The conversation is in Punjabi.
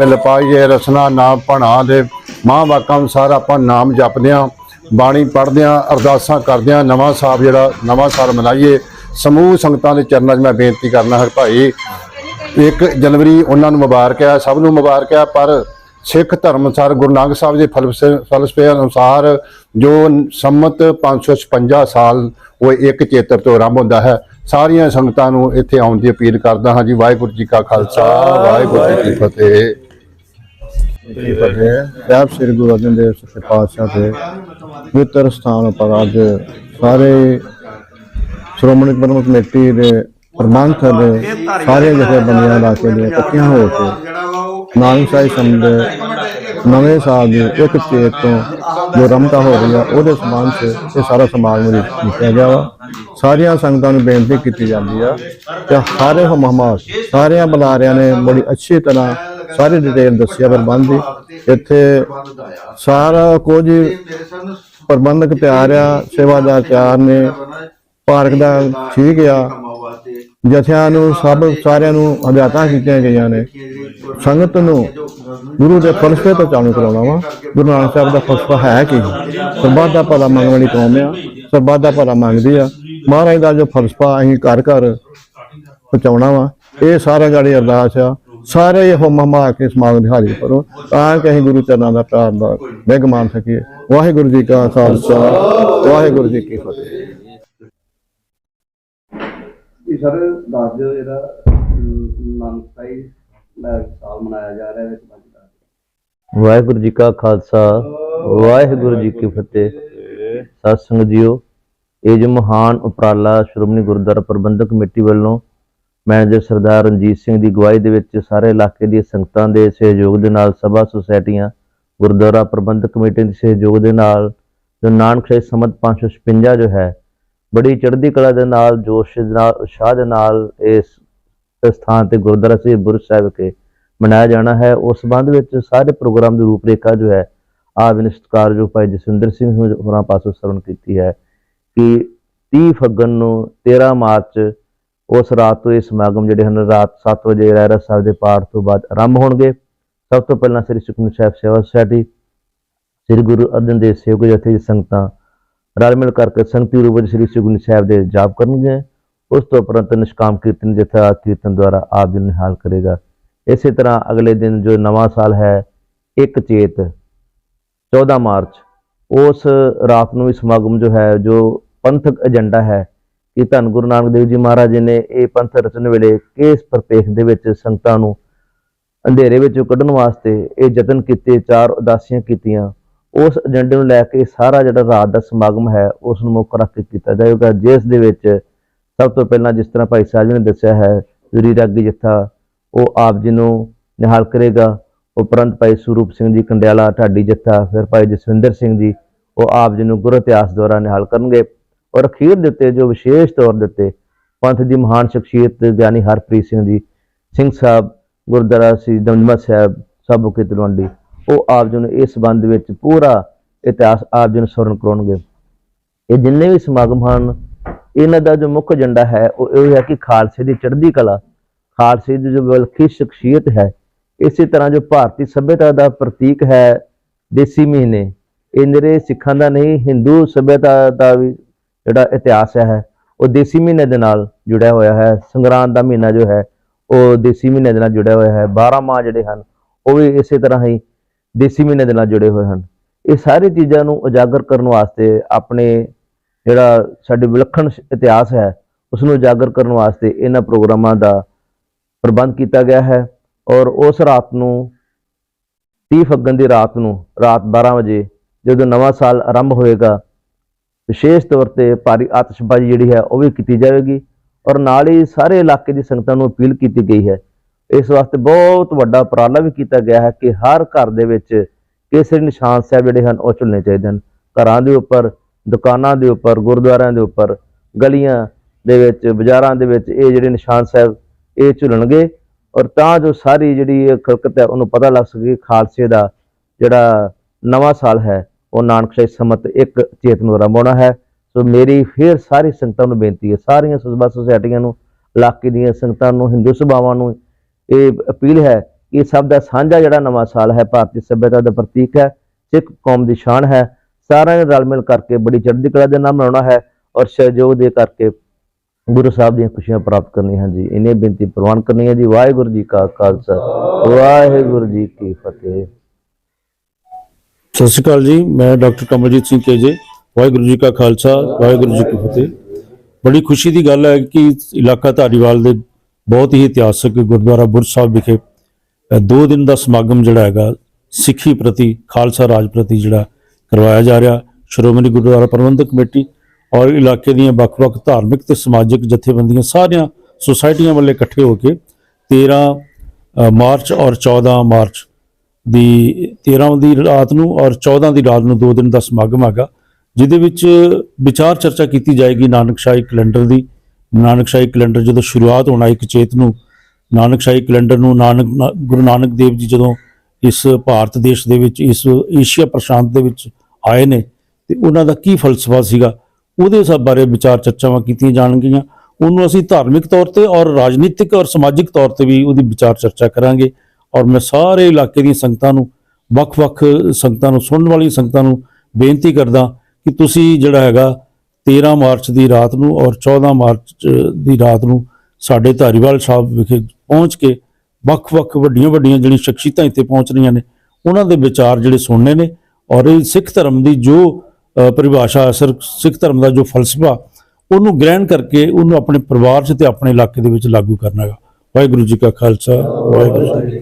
ਮਿਲ ਪਾਈਏ, ਰਸਨਾ, ਨਾਮ, ਭਣਾ ਦੇ ਮਾਂ ਵਾਕਾਂ ਅਨੁਸਾਰ ਆਪਾਂ ਨਾਮ ਜਪਦੇ ਹਾਂ ਬਾਣੀ ਪੜ੍ਹਦੇ ਹਾਂ ਅਰਦਾਸਾਂ ਕਰਦੇ ਹਾਂ ਨਵਾਂ ਸਾਹਿਬ ਜਿਹੜਾ ਨਵਾਂ ਸਾਲ ਮਨਾਈਏ। ਸਮੂਹ ਸੰਗਤਾਂ ਦੇ ਚਰਨਾਂ 'ਚ ਮੈਂ ਬੇਨਤੀ ਕਰਨਾ ਹੈ ਭਾਈ 1 ਜਨਵਰੀ ਉਹਨਾਂ ਨੂੰ ਮੁਬਾਰਕ ਹੈ, ਸਭ ਨੂੰ ਮੁਬਾਰਕ ਹੈ, ਪਰ ਸਿੱਖ ਧਰਮ ਅਨੁਸਾਰ ਗੁਰੂ ਨਾਨਕ ਸਾਹਿਬ ਦੇ ਫਲਸਫੇ ਫਲਸਫੇ ਅਨੁਸਾਰ ਜੋ ਸੰਮਤ 556 ਸਾਲ ਉਹ ਇੱਕ ਚੇਤਰ ਤੋਂ ਆਰੰਭ ਹੁੰਦਾ ਹੈ। ਸਾਰੀਆਂ ਸੰਗਤਾਂ ਨੂੰ ਇੱਥੇ ਆਉਣ ਦੀ ਅਪੀਲ ਕਰਦਾ ਹਾਂ ਜੀ, ਵਾਹਿਗੁਰੂ ਜੀ ਕਾ ਖਾਲਸਾ, ਵਾਹਿਗੁਰੂ ਜੀ ਕੀ ਫਤਿਹ। ਕੀ ਫਤਿਹ ਸਾਹਿਬ ਸ੍ਰੀ ਗੁਰੂ ਅਰਜਨ ਦੇਵ ਸੱਚੇ ਪਾਤਸ਼ਾਹ ਦੇ ਪਵਿੱਤਰ ਸਥਾਨ ਉੱਪਰ ਅੱਜ ਸਾਰੇ ਸ਼੍ਰੋਮਣੀ ਪ੍ਰਬੰਧਕ ਕਮੇਟੀ ਦੇ ਪ੍ਰਬੰਧਕ ਦੇ ਸਾਰੇ ਜਥੇਬੰਦੀਆਂ ਇਲਾਕੇ ਦੇ ਇਕੱਠੀਆਂ ਹੋ ਕੇ ਨਾਨਕ ਸਾਹਿਬ ਸੰਬੰਧ ਨਵੇਂ ਸਾਲ ਦੀ ਇੱਕ ਚੇਤ ਤੋਂ ਜੋ ਰਮਤਾ ਹੋ ਰਹੀ ਆ, ਉਹਦੇ ਸਮਾਨ 'ਚ ਇਹ ਸਾਰਾ ਸਮਾਗਮ ਲਿਖਿਆ ਗਿਆ ਵਾ। ਸਾਰੀਆਂ ਸੰਗਤਾਂ ਨੂੰ ਬੇਨਤੀ ਕੀਤੀ ਜਾਂਦੀ ਆ ਕਿ ਸਾਰੇ ਹਮਾਮਾ ਸਾਰਿਆਂ ਬੁਲਾਰਿਆਂ ਨੇ ਬੜੀ ਅੱਛੀ ਤਰ੍ਹਾਂ ਸਾਰੀ ਡਿਟੇਲ ਦੱਸਿਆ ਪ੍ਰਬੰਧ ਦੀ। ਇੱਥੇ ਸਾਰਾ ਕੁਝ ਪ੍ਰਬੰਧਕ ਤਿਆਰ ਆ ਸੇਵਾਦਾਰ ਤਿਆਰ ਨੇ। ਪਾਰਕ ਦਾ ਠੀਕ ਆ। ਜਥਿਆਂ ਨੂੰ ਸਭ ਸਾਰਿਆਂ ਨੂੰ ਹਦਾਇਤਾਂ ਕੀਤੀਆਂ ਗਈਆਂ ਨੇ। ਸੰਗਤ ਨੂੰ ਗੁਰੂ ਦੇ ਫਲਸਫੇ ਤੋਂ ਚਾਲੂ ਕਰਾਉਣਾ ਵਾ। ਗੁਰੂ ਨਾਨਕ ਸਾਹਿਬ ਦਾ ਫਲਸਫਾ ਹੈ ਕੀ? ਸਰਬੱਤ ਦਾ ਭਲਾ ਮੰਗਣ ਵਾਲੀ ਕੌਮ ਆ। ਸਰਬੱਤ ਦਾ ਭਲਾ ਮੰਗਦੀ ਆ। ਮਹਾਰਾਜ ਦਾ ਜੋ ਫਲਸਫਾ ਅਸੀਂ ਘਰ ਘਰ ਪਹੁੰਚਾਉਣਾ ਵਾ ਇਹ ਸਾਰਾ ਗਾੜੀ ਅਰਦਾਸ ਆ। ਸਾਰੇ ਇਹ ਹੁਮ ਹਮਾ ਕੇ ਸਮਾਗਮ ਦੀ ਹਾਜ਼ਰੀ ਕਰੋ। ਤਾਂ ਕਿ ਅਸੀਂ ਗੁਰੂ ਚਰਨਾਂ ਦਾ ਪਿਆਰ ਦਾ ਵਿਗ ਮਾਨ ਸਕੀਏ। ਵਾਹਿਗੁਰੂ ਜੀ ਕਾ ਖਾਲਸਾ ਵਾਹਿਗੁਰੂ ਜੀ ਕੀ ਫਤਿਹ। ਇਹ ਸਰ ਦੱਸ ਦਿਓ ਸਾਲ ਮਨਾਇਆ ਜਾ ਰਿਹਾ ਹੈ। ਵਾਹਿਗੁਰੂ ਜੀ ਕਾ ਖਾਲਸਾ ਵਾਹਿਗੁਰੂ ਜੀ ਕੀ ਫਤਿਹ। ਸਤਿ ਸੰਗਤ ਜੀਓ ਇਹ ਜੋ ਮਹਾਨ ਉਪਰਾਲਾ ਸ਼੍ਰੋਮਣੀ ਗੁਰਦੁਆਰਾ ਪ੍ਰਬੰਧਕ ਕਮੇਟੀ ਵੱਲੋਂ ਮੈਨੇਜਰ ਸਰਦਾਰ ਰਣਜੀਤ ਸਿੰਘ ਦੀ ਅਗਵਾਈ ਦੇ ਵਿੱਚ ਸਾਰੇ ਇਲਾਕੇ ਦੀਆਂ ਸੰਗਤਾਂ ਦੇ ਸਹਿਯੋਗ ਦੇ ਨਾਲ ਸਭਾ ਸੁਸਾਇਟੀਆਂ, ਗੁਰਦੁਆਰਾ ਪ੍ਰਬੰਧਕ ਕਮੇਟੀ ਦੇ ਸਹਿਯੋਗ ਦੇ ਨਾਲ ਜੋ ਨਾਨਕ ਨਾਨਕਸ਼ਾਹੀ ਸਮਤ 556 ਜੋ ਹੈ, ਬੜੀ ਚੜ੍ਹਦੀ ਕਲਾ ਦੇ ਨਾਲ, ਜੋਸ਼ ਦੇ ਨਾਲ, ਉਤਸ਼ਾਹ ਦੇ ਨਾਲ ਇਸ ਸਥਾਨ ਤੇ ਗੁਰਦੁਆਰਾ ਸ੍ਰੀ ਬੁਰਜ ਸਾਹਿਬ ਕੇ ਮਨਾਇਆ ਜਾਣਾ ਹੈ। ਉਸ ਸੰਬੰਧ ਵਿੱਚ ਸਾਰੇ ਪ੍ਰੋਗਰਾਮ ਦੀ ਰੂਪਰੇਖਾ ਜੋ ਹੈ, ਆਪ ਨਿਸ਼ਤਕਾਰ ਜੋ ਭਾਈ ਜਸਵਿੰਦਰ ਸਿੰਘ ਹੋਰਾਂ ਪਾਸੋਂ ਸਰਵਣ ਕੀਤੀ ਹੈ ਕਿ 30 ਫੱਗਣ ਨੂੰ 13 ਮਾਰਚ ਉਸ ਰਾਤ ਤੋਂ ਇਹ ਸਮਾਗਮ ਜਿਹੜੇ ਹਨ, ਰਾਤ 7 ਵਜੇ ਰਹਿਰਾ ਸਾਹਿਬ ਦੇ ਪਾਠ ਤੋਂ ਬਾਅਦ ਆਰੰਭ ਹੋਣਗੇ। ਸਭ ਤੋਂ ਪਹਿਲਾਂ ਸ੍ਰੀ ਸੁਖਮਨੀ ਸਾਹਿਬ ਸੇਵਾ ਸੁਸਾਇਟੀ, ਸ੍ਰੀ ਗੁਰੂ ਅਰਜਨ ਦੇਵ ਸੇਵਕ ਜਥੇ ਦੀ ਸੰਗਤਾਂ ਰਲ ਮਿਲ ਕਰਕੇ ਸੰਗਤੀ ਰੂਪ ਵਿੱਚ ਸ੍ਰੀ ਸੁਖਮਨੀ ਸਾਹਿਬ ਦੇ ਜਾਪ ਕਰਨਗੇ ਉਸ ਤੋਂ ਉਪਰੰਤ ਨਿਸ਼ਕਾਮ ਕੀਰਤਨ ਜਥਾ ਕੀਰਤਨ ਦੁਆਰਾ ਆਪ ਜੀ ਨਿਹਾਲ ਕਰੇਗਾ। ਇਸੇ ਤਰ੍ਹਾਂ ਅਗਲੇ ਦਿਨ ਜੋ ਨਵਾਂ ਸਾਲ ਹੈ, ਇੱਕ ਚੇਤ 14 ਮਾਰਚ, ਉਸ ਰਾਤ ਨੂੰ ਵੀ ਸਮਾਗਮ ਜੋ ਹੈ, ਜੋ ਪੰਥਕ ਏਜੰਡਾ ਹੈ ਕਿ ਧੰਨ ਗੁਰੂ ਨਾਨਕ ਦੇਵ ਜੀ ਮਹਾਰਾਜ ਜੀ ਨੇ ਇਹ ਪੰਥ ਰਚਨ ਵੇਲੇ ਕਿਸ ਪਰਪੇਖ ਦੇ ਵਿੱਚ ਸੰਗਤਾਂ ਨੂੰ ਅੰਧੇਰੇ ਵਿੱਚੋਂ ਕੱਢਣ ਵਾਸਤੇ ਇਹ ਯਤਨ ਕੀਤੇ, ਚਾਰ ਉਦਾਸੀਆਂ ਕੀਤੀਆਂ। ਉਸ ਏਜੰਡੇ ਨੂੰ ਲੈ ਕੇ ਸਾਰਾ ਜਿਹੜਾ ਰਾਤ ਦਾ ਸਮਾਗਮ ਹੈ, ਉਸ ਨੂੰ ਮੁੱਖ ਰੱਖ ਕੇ ਕੀਤਾ ਜਾਏਗਾ, ਜਿਸ ਦੇ ਵਿੱਚ ਸਭ ਤੋਂ ਪਹਿਲਾਂ ਜਿਸ ਤਰ੍ਹਾਂ ਭਾਈ ਸਾਹਿਬ ਜੀ ਨੇ ਦੱਸਿਆ ਹੈ, ਜੁਰੀ ਰਾਗੀ ਜੱਥਾ, ਉਹ ਆਪ ਜੀ ਨੂੰ ਨਿਹਾਲ ਕਰੇਗਾ। ਉਪਰੰਤ ਭਾਈ ਸਰੂਪ ਸਿੰਘ ਜੀ, ਕੰਡਿਆਲਾ ਢਾਡੀ ਜੱਥਾ, ਫਿਰ ਭਾਈ ਜਸਵਿੰਦਰ ਸਿੰਘ ਜੀ, ਉਹ ਆਪ ਜੀ ਨੂੰ ਗੁਰ ਇਤਿਹਾਸ ਦੁਆਰਾ ਨਿਹਾਲ ਕਰਨਗੇ। ਔਰ ਅਖੀਰ ਦੇ ਉੱਤੇ ਜੋ ਵਿਸ਼ੇਸ਼ ਤੌਰ ਦੇ ਉੱਤੇ ਪੰਥ ਦੀ ਮਹਾਨ ਸ਼ਖਸੀਅਤ ਗਿਆਨੀ ਹਰਪ੍ਰੀਤ ਸਿੰਘ ਜੀ, ਸਿੰਘ ਸਾਹਿਬ, ਗੁਰਦੁਆਰਾ ਸ੍ਰੀ ਦਮਦਮਾ ਸਾਹਿਬ ਸਾਬੋ ਕੇ ਤਲਵੰਡੀ, ਉਹ ਆਪ ਜੀ ਨੂੰ ਇਸ ਸੰਬੰਧ ਵਿੱਚ ਪੂਰਾ ਇਤਿਹਾਸ ਆਪ ਜੀ ਨੂੰ ਸਵਰਨ ਕਰਾਉਣਗੇ। ਇਹ ਜਿੰਨੇ ਵੀ ਸਮਾਗਮ ਹਨ, ਇਹਨਾਂ ਦਾ ਜੋ ਮੁੱਖ ਏਜੰਡਾ ਹੈ, ਉਹ ਇਹ ਹੈ ਕਿ ਖਾਲਸੇ ਦੀ ਚੜ੍ਹਦੀ ਕਲਾ, ਖਾਲਸੇ ਦੀ ਜੋ ਵਿਲੱਖੀ ਸ਼ਖਸੀਅਤ ਹੈ, ਇਸੇ ਤਰ੍ਹਾਂ ਜੋ ਭਾਰਤੀ ਸਭਿਅਤਾ ਦਾ ਪ੍ਰਤੀਕ ਹੈ ਦੇਸੀ ਮਹੀਨੇ, ਇਹ ਨਿਰੇ ਸਿੱਖਾਂ ਦਾ ਨਹੀਂ, ਹਿੰਦੂ ਸਭਿਅਤਾ ਦਾ ਵੀ ਜਿਹੜਾ ਇਤਿਹਾਸ ਹੈ, ਉਹ ਦੇਸੀ ਮਹੀਨੇ ਦੇ ਨਾਲ ਜੁੜਿਆ ਹੋਇਆ ਹੈ, ਸੰਗਰਾਂਦ ਦਾ ਮਹੀਨਾ ਜੋ ਹੈ, ਉਹ ਦੇਸੀ ਮਹੀਨੇ ਦੇ ਨਾਲ ਜੁੜਿਆ ਹੋਇਆ ਹੈ 12 ਮਾਹ ਜਿਹੜੇ ਹਨ, ਉਹ ਵੀ ਇਸੇ ਤਰ੍ਹਾਂ ਹੀ ਦੇਸੀ ਮਹੀਨੇ ਦੇ ਨਾਲ ਜੁੜੇ ਹੋਏ ਹਨ। ਇਹ ਸਾਰੀ ਚੀਜ਼ਾਂ ਨੂੰ ਉਜਾਗਰ ਕਰਨ ਵਾਸਤੇ ਆਪਣੇ ਜਿਹੜਾ ਸਾਡੇ ਵਿਲੱਖਣ ਇਤਿਹਾਸ ਹੈ ਉਸ ਨੂੰ ਉਜਾਗਰ ਕਰਨ ਵਾਸਤੇ ਇਹਨਾਂ ਪ੍ਰੋਗਰਾਮਾਂ ਦਾ ਪ੍ਰਬੰਧ ਕੀਤਾ ਗਿਆ ਹੈ ਔਰ ਉਸ ਰਾਤ ਨੂੰ 30 ਫੱਗਣ ਦੀ ਰਾਤ ਨੂੰ ਰਾਤ 12 ਵਜੇ ਜਦੋਂ ਨਵਾਂ ਸਾਲ ਆਰੰਭ ਹੋਏਗਾ ਵਿਸ਼ੇਸ਼ ਤੌਰ ਤੇ ਭਾਰੀ ਆਤਿਸ਼ਬਾਜ਼ੀ ਜਿਹੜੀ ਹੈ ਉਹ ਵੀ ਕੀਤੀ ਜਾਵੇਗੀ ਔਰ ਨਾਲ ਹੀ ਸਾਰੇ ਇਲਾਕੇ ਦੀ ਸੰਗਤਾਂ ਨੂੰ ਅਪੀਲ ਕੀਤੀ ਗਈ ਹੈ। ਇਸ ਵਾਸਤੇ ਬਹੁਤ ਵੱਡਾ ਉਪਰਾਲਾ ਵੀ ਕੀਤਾ ਗਿਆ ਹੈ ਕਿ ਹਰ ਘਰ ਦੇ ਵਿੱਚ ਕੇਸਰੀ ਨਿਸ਼ਾਨ ਸਾਹਿਬ ਜਿਹੜੇ ਹਨ ਉਹ ਝੁਲਣੇ ਚਾਹੀਦੇ ਹਨ। ਘਰਾਂ ਦੇ ਉੱਪਰ, ਦੁਕਾਨਾਂ ਦੇ ਉੱਪਰ, ਗੁਰਦੁਆਰਿਆਂ ਦੇ ਉੱਪਰ, ਗਲੀਆਂ ਦੇ ਵਿੱਚ, ਬਾਜ਼ਾਰਾਂ ਦੇ ਵਿੱਚ ਇਹ ਜਿਹੜੇ ਨਿਸ਼ਾਨ ਸਾਹਿਬ ਇਹ ਝੁਲਣਗੇ ਔਰ ਤਾਂ ਜੋ ਸਾਰੀ ਜਿਹੜੀ ਇਹ ਖਲਕਤ ਹੈ ਉਹਨੂੰ ਪਤਾ ਲੱਗ ਸਕੇ। ਖਾਲਸੇ ਦਾ ਜਿਹੜਾ ਨਵਾਂ ਸਾਲ ਹੈ ਉਹ ਨਾਨਕਸ਼ਾਹੀ ਸਮਤ ਇੱਕ ਚੇਤ ਨੂੰ ਆਰੰਭ ਹੈ। ਸੋ ਮੇਰੀ ਫਿਰ ਸਾਰੀ ਸੰਗਤਾਂ ਨੂੰ ਬੇਨਤੀ ਹੈ, ਸਾਰੀਆਂ ਸੁਭਾ ਸੁਸਾਇਟੀਆਂ ਨੂੰ, ਇਲਾਕੇ ਦੀਆਂ ਸੰਗਤਾਂ ਨੂੰ, ਹਿੰਦੂ ਸਭਾਵਾਂ ਨੂੰ ਇਹ ਅਪੀਲ ਹੈ ਇਹ ਸਭ ਦਾ ਸਾਂਝਾ ਜਿਹੜਾ ਨਵਾਂ ਸਾਲ ਹੈ, ਭਾਰਤੀ ਸੱਭਿਅਤਾ ਦਾ ਪ੍ਰਤੀਕ ਹੈ, ਸਿੱਖ ਕੌਮ ਦੀ ਸ਼ਾਨ ਹੈ। ਸਾਰਿਆਂ ਨੇ ਰਲ ਮਿਲ ਕਰਕੇ ਬੜੀ ਚੜ੍ਹਦੀ ਕਲਾ ਦੇ ਨਾਲ ਮਨਾਉਣਾ ਹੈ ਔਰ ਸਹਿਯੋਗ ਦੇ ਕਰਕੇ ਗੁਰੂ ਸਾਹਿਬ ਦੀਆਂ ਖੁਸ਼ੀਆਂ ਪ੍ਰਾਪਤ ਕਰਨੀਆਂ ਹਨ ਜੀ। ਇਹਨੇ ਬੇਨਤੀ ਪ੍ਰਵਾਨ ਕਰਨੀ ਹੈ ਜੀ। ਵਾਹਿਗੁਰੂ ਜੀ ਕਾ ਖਾਲਸਾ, ਵਾਹਿਗੁਰੂ ਜੀ ਕੀ ਫਤਿਹ। ਸਤਿ ਸ਼੍ਰੀ ਅਕਾਲ ਜੀ, ਮੈਂ ਡਾਕਟਰ ਕਮਲਜੀਤ ਸਿੰਘ ਕੇਜੇ, ਵਾਹਿਗੁਰੂ ਜੀ ਕਾ ਖਾਲਸਾ, ਵਾਹਿਗੁਰੂ ਜੀ ਕੀ ਫਤਿਹ। ਬੜੀ ਖੁਸ਼ੀ ਦੀ ਗੱਲ ਹੈ ਕਿ ਇਲਾਕਾ ਧਾਰੀਵਾਲ ਦੇ ਬਹੁਤ ਹੀ ਇਤਿਹਾਸਕ ਗੁਰਦੁਆਰਾ ਬੁਰਜ ਸਾਹਿਬ ਵਿਖੇ ਦੋ ਦਿਨ ਦਾ ਸਮਾਗਮ ਜਿਹੜਾ ਹੈਗਾ, ਸਿੱਖੀ ਪ੍ਰਤੀ, ਖਾਲਸਾ ਰਾਜ ਪ੍ਰਤੀ ਜਿਹੜਾ ਕਰਵਾਇਆ ਜਾ ਰਿਹਾ। ਸ਼੍ਰੋਮਣੀ ਗੁਰਦੁਆਰਾ ਪ੍ਰਬੰਧਕ ਕਮੇਟੀ ਔਰ ਇਲਾਕੇ ਦੀਆਂ ਵੱਖ-ਵੱਖ ਧਾਰਮਿਕ ਤੇ ਸਮਾਜਿਕ ਜਥੇਬੰਦੀਆਂ ਸਾਰੀਆਂ ਸੁਸਾਇਟੀਆਂ ਵੱਲੋਂ ਇਕੱਠੇ ਹੋ ਕੇ 13 ਮਾਰਚ ਔਰ 14 ਮਾਰਚ ਦੀ 13 ਦੀ ਰਾਤ ਨੂੰ ਔਰ 14 ਦੀ ਰਾਤ ਨੂੰ ਦੋ ਦਿਨ ਦਾ ਸਮਾਗਮ ਹੈਗਾ, ਜਿਹਦੇ ਵਿੱਚ ਵਿਚਾਰ ਚਰਚਾ ਕੀਤੀ ਜਾਏਗੀ ਨਾਨਕਸ਼ਾਹੀ ਕੈਲੰਡਰ ਦੀ। ਨਾਨਕਸ਼ਾਹੀ ਕੈਲੰਡਰ ਜਦੋਂ ਸ਼ੁਰੂਆਤ ਹੋਣਾ ਇੱਕ ਚੇਤ ਨੂੰ ਨਾਨਕਸ਼ਾਹੀ ਕੈਲੰਡਰ ਨੂੰ ਨਾਨਕ, ਗੁਰੂ ਨਾਨਕ ਦੇਵ ਜੀ ਜਦੋਂ ਇਸ ਭਾਰਤ ਦੇਸ਼ ਦੇ ਵਿੱਚ, ਇਸ ਏਸ਼ੀਆ ਪ੍ਰਸ਼ਾਂਤ ਦੇ ਵਿੱਚ ਆਏ ਨੇ, ਤੇ ਉਹਨਾਂ ਦਾ ਕੀ ਫਲਸਫਾ ਸੀਗਾ, ਉਹਦੇ ਸਭ ਬਾਰੇ ਵਿਚਾਰ ਚਰਚਾਵਾਂ ਕੀਤੀਆਂ ਜਾਣਗੀਆਂ। ਉਹਨੂੰ ਅਸੀਂ ਧਾਰਮਿਕ ਤੌਰ ਤੇ ਔਰ ਰਾਜਨੀਤਿਕ ਔਰ ਸਮਾਜਿਕ ਤੌਰ ਤੇ ਵੀ ਉਹਦੀ ਵਿਚਾਰ ਚਰਚਾ ਕਰਾਂਗੇ। ਔਰ ਮੈਂ ਸਾਰੇ ਇਲਾਕੇ ਦੀਆਂ ਸੰਗਤਾਂ ਨੂੰ, ਵੱਖ-ਵੱਖ ਸੰਗਤਾਂ ਨੂੰ, ਸੁਣਨ ਵਾਲੀਆਂ ਸੰਗਤਾਂ ਨੂੰ ਬੇਨਤੀ ਕਰਦਾ ਕਿ ਤੁਸੀਂ ਜਿਹੜਾ ਹੈਗਾ 13 ਮਾਰਚ ਦੀ ਰਾਤ ਨੂੰ ਔਰ 14 ਮਾਰਚ ਦੀ ਰਾਤ ਨੂੰ ਸਾਡੇ ਧਾਰੀਵਾਲ ਸਾਹਿਬ ਵਿਖੇ ਪਹੁੰਚ ਕੇ ਵੱਖ-ਵੱਖ ਵੱਡੀਆਂ-ਵੱਡੀਆਂ ਜਿਹੜੀਆਂ ਸ਼ਖਸੀਅਤਾਂ ਇੱਥੇ ਪਹੁੰਚ ਰਹੀਆਂ ਨੇ, ਉਹਨਾਂ ਦੇ ਵਿਚਾਰ ਜਿਹੜੇ ਸੁਣਨੇ ਨੇ ਔਰ ਇਹ ਸਿੱਖ ਧਰਮ ਦੀ ਜੋ ਪਰਿਭਾਸ਼ਾ ਅਸਰ ਸਿੱਖ ਧਰਮ ਦਾ ਜੋ ਫਲਸਫਾ, ਉਹਨੂੰ ਗ੍ਰਹਿਣ ਕਰਕੇ ਉਹਨੂੰ ਆਪਣੇ ਪਰਿਵਾਰ 'ਚ ਤੇ ਆਪਣੇ ਇਲਾਕੇ ਦੇ ਵਿੱਚ ਲਾਗੂ ਕਰਨਾ ਹੈਗਾ। ਵਾਹਿਗੁਰੂ ਜੀ ਕਾ ਖਾਲਸਾ, ਵਾਹਿਗੁਰੂ ਜੀ